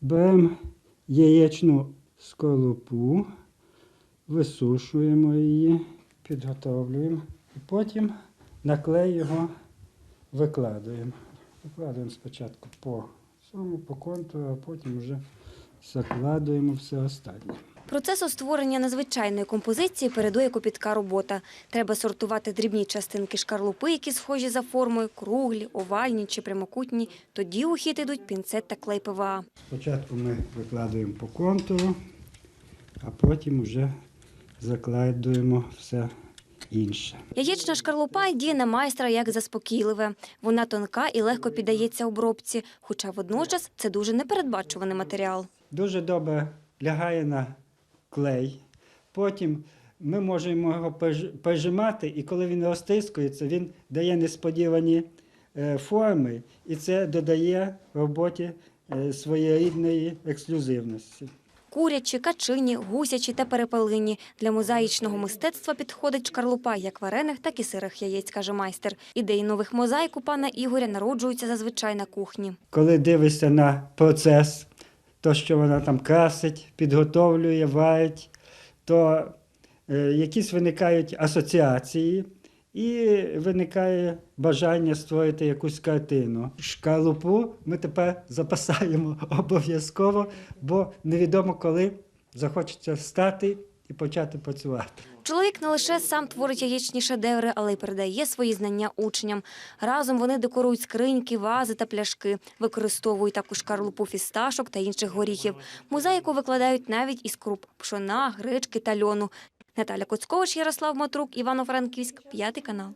Беремо яєчну скорлупу, висушуємо її, підготовлюємо і потім на клей його викладуємо. Викладуємо спочатку по цьому, по контуру, а потім вже закладуємо все останнє. Процесу створення надзвичайної композиції передує копітка робота. Треба сортувати дрібні частинки шкарлупи, які схожі за формою, круглі, овальні чи прямокутні. Тоді у хід ідуть пінцет та клей ПВА. Спочатку ми викладуємо по контуру, а потім вже закладуємо все інше. Яєчна шкарлупа діє на майстра як заспокійливе. Вона тонка і легко піддається обробці, хоча водночас це дуже непередбачуваний матеріал. Дуже добре лягає на клей. Потім ми можемо його пож- пожимати, і коли він розтискується, він дає несподівані е, форми, і це додає роботі е, своєрідної ексклюзивності. Курячі, качині, гусячі та перепелині. Для мозаїчного мистецтва підходить шкарлупа як варених, так і сирих яєць, каже майстер. Ідеї нових мозаїк у пана Ігоря народжуються зазвичай на кухні. Коли дивишся на процес, то, що вона там красить, підготовлює, варить, то е, якісь виникають асоціації, і виникає бажання створити якусь картину. Шкалупу ми тепер запасаємо обов'язково, бо невідомо коли захочеться встати і почати працювати. Чоловік не лише сам творить яєчні шедеври, але й передає свої знання учням. Разом вони декорують скриньки, вази та пляшки, використовують також карлупу фісташок та інших горіхів. Мозаїку викладають навіть із круп пшона, гречки та льону. Наталя Коцкович, Ярослав Матрук, Івано-Франківськ, п'ятий канал.